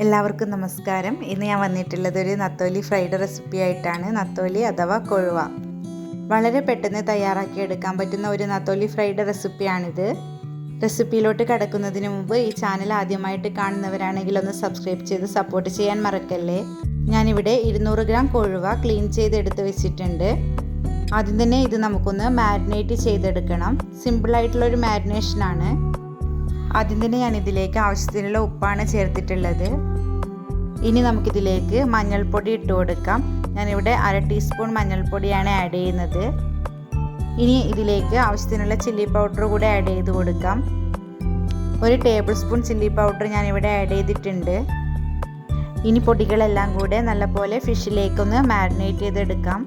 എല്ലാവർക്കും നമസ്കാരം. ഇന്ന് ഞാൻ വന്നിട്ടുള്ളത് ഒരു നത്തോലി ഫ്രൈഡ് റെസിപ്പി ആയിട്ടാണ്. നത്തോലി അഥവാ കൊഴുവ. വളരെ പെട്ടെന്ന് തയ്യാറാക്കി എടുക്കാൻ പറ്റുന്ന ഒരു നത്തോലി ഫ്രൈഡ് റെസിപ്പിയാണിത്. റെസിപ്പിയിലോട്ട് കടക്കുന്നതിന് മുമ്പ് ഈ ചാനൽ ആദ്യമായിട്ട് കാണുന്നവരാണെങ്കിൽ ഒന്ന് സബ്സ്ക്രൈബ് ചെയ്ത് സപ്പോർട്ട് ചെയ്യാൻ മറക്കല്ലേ? ഞാനിവിടെ ഇരുന്നൂറ് ഗ്രാം കൊഴുവ ക്ലീൻ ചെയ്ത് എടുത്ത് വെച്ചിട്ടുണ്ട്. ആദ്യം തന്നെ ഇത് നമുക്കൊന്ന് മാരിനേറ്റ് ചെയ്തെടുക്കണം. സിമ്പിളായിട്ടുള്ളൊരു മാരിനേഷനാണ്. ആദ്യം തന്നെ ഞാൻ ഇതിലേക്ക് ആവശ്യത്തിനുള്ള ഉപ്പാണ് ചേർത്തിട്ടുള്ളത്. ഇനി നമുക്കിതിലേക്ക് മഞ്ഞൾപ്പൊടി ഇട്ട് കൊടുക്കാം. ഞാനിവിടെ അര ടീസ്പൂൺ മഞ്ഞൾപ്പൊടിയാണ് ആഡ് ചെയ്യുന്നത്. ഇനി ഇതിലേക്ക് ആവശ്യത്തിനുള്ള ചില്ലി പൗഡർ കൂടെ ആഡ് ചെയ്ത് കൊടുക്കാം. ഒരു ടേബിൾ സ്പൂൺ ചില്ലി പൗഡർ ഞാനിവിടെ ആഡ് ചെയ്തിട്ടുണ്ട്. ഇനി പൊടികളെല്ലാം കൂടെ നല്ലപോലെ ഫിഷിലേക്കൊന്ന് മാരിനേറ്റ് ചെയ്തെടുക്കാം.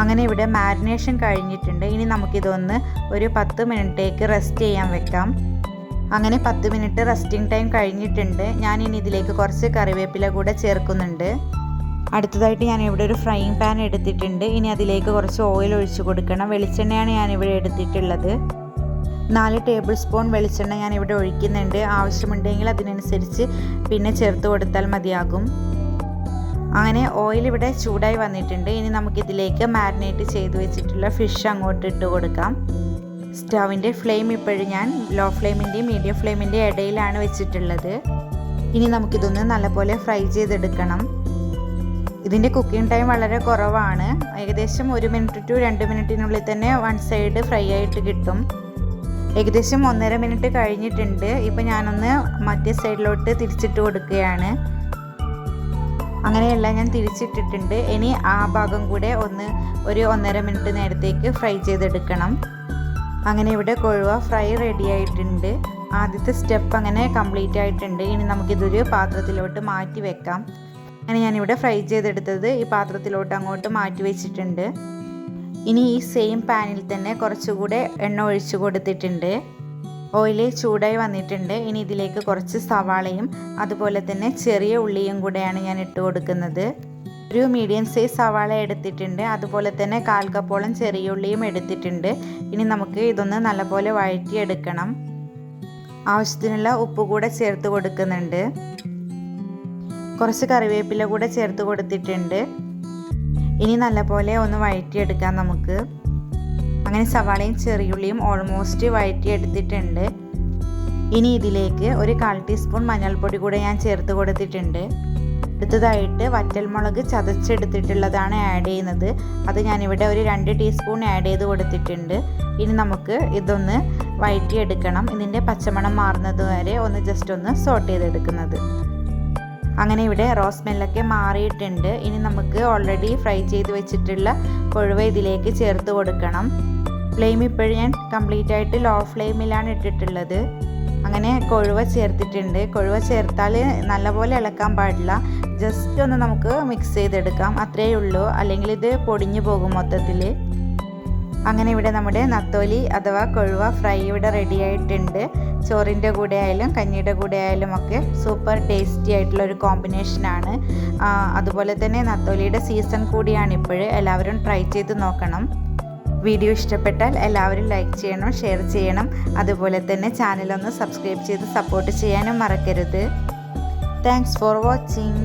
അങ്ങനെ ഇവിടെ മാരിനേഷൻ കഴിഞ്ഞിട്ടുണ്ട്. ഇനി നമുക്കിതൊന്ന് ഒരു പത്ത് മിനിറ്റേക്ക് റെസ്റ്റ് ചെയ്യാൻ വെക്കാം. അങ്ങനെ പത്ത് മിനിറ്റ് റെസ്റ്റിംഗ് ടൈം കഴിഞ്ഞിട്ടുണ്ട്. ഞാൻ ഇനി ഇതിലേക്ക് കുറച്ച് കറിവേപ്പില കൂടെ ചേർക്കുന്നുണ്ട്. അടുത്തതായിട്ട് ഞാൻ ഇവിടെ ഒരു ഫ്രൈയിങ് പാൻ എടുത്തിട്ടുണ്ട്. ഇനി അതിലേക്ക് കുറച്ച് ഓയിൽ ഒഴിച്ചു കൊടുക്കണം. വെളിച്ചെണ്ണയാണ് ഞാൻ ഇവിടെ എടുത്തിട്ടുള്ളത്. നാല് ടേബിൾ സ്പൂൺ വെളിച്ചെണ്ണ ഞാൻ ഇവിടെ ഒഴിക്കുന്നുണ്ട്. ആവശ്യമുണ്ടെങ്കിൽ അതിനനുസരിച്ച് പിന്നെ ചേർത്ത് കൊടുത്താൽ മതിയാകും. അങ്ങനെ ഓയിൽ ഇവിടെ ചൂടായി വന്നിട്ടുണ്ട്. ഇനി നമുക്കിതിലേക്ക് മാരിനേറ്റ് ചെയ്ത് വെച്ചിട്ടുള്ള ഫിഷ് അങ്ങോട്ട് ഇട്ട് കൊടുക്കാം. സ്റ്റവിന്റെ ഫ്ലെയിം ഇപ്പോഴും ഞാൻ ലോ ഫ്ലെയിമിന്റെയും മീഡിയം ഫ്ലെയിമിന്റെയും ഇടയിലാണ് വെച്ചിട്ടുള്ളത്. ഇനി നമുക്കിതൊന്ന് നല്ലപോലെ ഫ്രൈ ചെയ്തെടുക്കണം. ഇതിന്റെ കുക്കിംഗ് ടൈം വളരെ കുറവാണ്. ഏകദേശം ഒരു മിനിറ്റ് ടു രണ്ട് മിനിറ്റിനുള്ളിൽ തന്നെ വൺ സൈഡ് ഫ്രൈ ആയിട്ട് കിട്ടും. ഏകദേശം ഒന്നര മിനിറ്റ് കഴിഞ്ഞിട്ടുണ്ട്. ഇപ്പോൾ ഞാനൊന്ന് മറ്റേ സൈഡിലോട്ട് തിരിച്ചിട്ട് കൊടുക്കുകയാണ്. അങ്ങനെയല്ല ഞാൻ തിരിച്ചിട്ടിട്ടുണ്ട്. ഇനി ആ ഭാഗം കൂടെ ഒന്ന് ഒരു ഒന്നര മിനിറ്റ് നേരത്തേക്ക് ഫ്രൈ ചെയ്തെടുക്കണം. അങ്ങനെ ഇവിടെ കൊഴുവ ഫ്രൈ റെഡി ആയിട്ടുണ്ട്. ആദ്യത്തെ സ്റ്റെപ്പ് അങ്ങനെ കംപ്ലീറ്റ് ആയിട്ടുണ്ട്. ഇനി നമുക്കിതൊരു പാത്രത്തിലോട്ട് മാറ്റി വെക്കാം. അങ്ങനെ ഞാനിവിടെ ഫ്രൈ ചെയ്തെടുത്തത് ഈ പാത്രത്തിലോട്ട് അങ്ങോട്ട് മാറ്റി വെച്ചിട്ടുണ്ട്. ഇനി ഈ സെയിം പാനിൽ തന്നെ കുറച്ചുകൂടെ എണ്ണ ഒഴിച്ചു കൊടുത്തിട്ടുണ്ട്. ഓയിൽ ചൂടായി വന്നിട്ടുണ്ട്. ഇനി ഇതിലേക്ക് കുറച്ച് സവാളയും അതുപോലെ തന്നെ ചെറിയ ഉള്ളിയും കൂടെയാണ് ഞാൻ ഇട്ട് കൊടുക്കുന്നത്. ഒരു മീഡിയം സൈസ് സവാള എടുത്തിട്ടുണ്ട്. അതുപോലെ തന്നെ കാൽ കപ്പോളം ചെറിയ ഉള്ളിയും എടുത്തിട്ടുണ്ട്. ഇനി നമുക്ക് ഇതൊന്ന് നല്ലപോലെ വഴറ്റിയെടുക്കണം ആവശ്യത്തിനുള്ള ഉപ്പ് കൂടെ ചേർത്ത് കൊടുക്കുന്നുണ്ട്. കുറച്ച് കറിവേപ്പില കൂടെ ചേർത്ത് കൊടുത്തിട്ടുണ്ട്. ഇനി നല്ലപോലെ ഒന്ന് വഴറ്റിയെടുക്കാം നമുക്ക്. അങ്ങനെ സവാളയും ചെറിയുള്ളിയും ഓൾമോസ്റ്റ് വഴറ്റിയെടുത്തിട്ടുണ്ട് ഇനി ഇതിലേക്ക് ഒരു കാൽ ടീസ്പൂൺ മഞ്ഞൾപ്പൊടി കൂടെ ഞാൻ ചേർത്ത് കൊടുത്തിട്ടുണ്ട്. അടുത്തതായിട്ട് വറ്റൽമുളക് ചതച്ചെടുത്തിട്ടുള്ളതാണ് ആഡ് ചെയ്യുന്നത്. അത് ഞാനിവിടെ ഒരു രണ്ട് ടീസ്പൂൺ ആഡ് ചെയ്ത് കൊടുത്തിട്ടുണ്ട്. ഇനി നമുക്ക് ഇതൊന്ന് വഴറ്റിയെടുക്കണം ഇതിന്റെ പച്ചമണം മാറുന്നത് വരെ ഒന്ന് ജസ്റ്റ് ഒന്ന് സോട്ട് ചെയ്തെടുക്കുന്നത്. അങ്ങനെ ഇവിടെ റോസ് സ്മെല്ലൊക്കെ മാറിയിട്ടുണ്ട്. ഇനി നമുക്ക് ഓൾറെഡി ഫ്രൈ ചെയ്ത് വെച്ചിട്ടുള്ള കൊഴുവ ഇതിലേക്ക് ചേർത്ത് കൊടുക്കണം. ഫ്ലെയിം ഇപ്പോഴും ഞാൻ കംപ്ലീറ്റ് ആയിട്ട് ലോ ഫ്ലെയിമിലാണ് ഇട്ടിട്ടുള്ളത്. അങ്ങനെ കൊഴുവ ചേർത്തിട്ടുണ്ട്. കൊഴുവ ചേർത്താൽ നല്ലപോലെ ഇളക്കാൻ പാടില്ല. ജസ്റ്റ് ഒന്ന് നമുക്ക് മിക്സ് ചെയ്തെടുക്കാം. അത്രയേ ഉള്ളൂ. അല്ലെങ്കിൽ ഇത് പൊടിഞ്ഞു പോകും മൊത്തത്തിൽ അങ്ങനെ ഇവിടെ നമ്മുടെ നത്തോലി അഥവാ കൊഴുവ ഫ്രൈ ഇവിടെ റെഡി ആയിട്ടുണ്ട്. ചോറിന്റെ കൂടെ ആയാലും കഞ്ഞിയുടെ കൂടെ ആയാലും ഒക്കെ സൂപ്പർ ടേസ്റ്റി ആയിട്ടുള്ള ഒരു കോമ്പിനേഷനാണ് അതുപോലെ തന്നെ നത്തോലിയുടെ സീസൺ കൂടിയാണ് ഇപ്പോൾ എല്ലാവരും ട്രൈ ചെയ്ത് നോക്കണം. വീഡിയോ ഇഷ്ടപ്പെട്ടാൽ എല്ലാവരും ലൈക്ക് ചെയ്യണം ഷെയർ ചെയ്യണം. അതുപോലെ തന്നെ ചാനലൊന്ന് സബ്സ്ക്രൈബ് ചെയ്ത് സപ്പോർട്ട് ചെയ്യാനും മറക്കരുത്. Thanks for watching